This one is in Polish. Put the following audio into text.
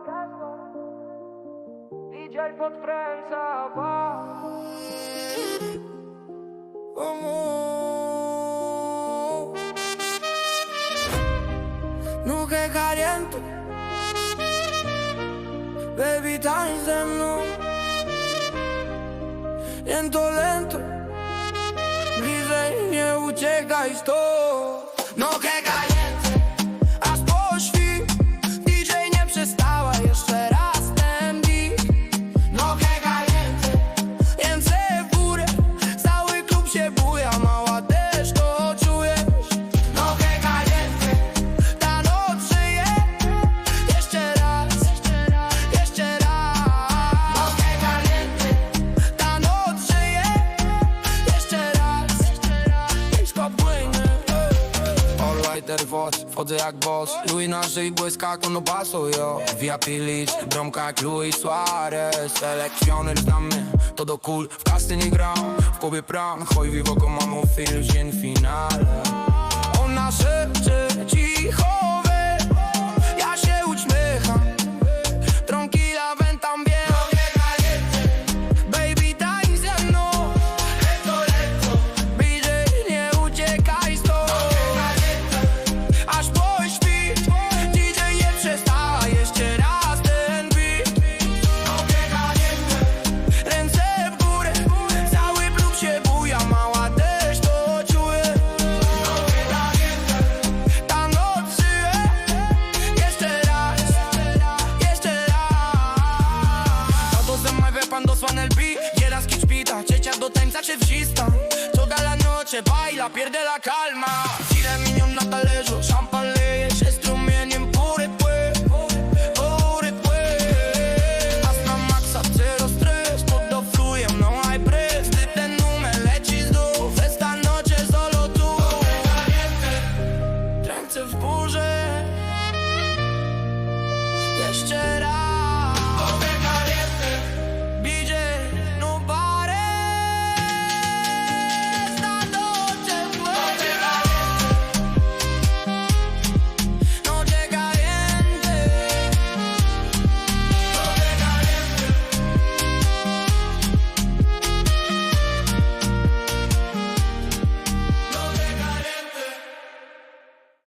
testa di già il potrenza va Como Nuke caliente Baby times nu, no Lento lento Grise e uciekaj stąd come out. White Force, wchodzę jak boss. Louis na szyi błyska no paso, yo VIP licz, bromka jak Luis Suarez. Selekcjoner znamy, to do kul. W kasty nie gram, w kubie pram. Chuj vivo como un film, dzień finale do tańca się wcistam Toda la noche baila, pierde la calma Tira minion na talerzu, szampan leje się strumieniem Pury pły, pury pły. As na maksa, zero stres, pod no high press Gdy ten numer leci z dół, esta noche solo tu Ręce w burze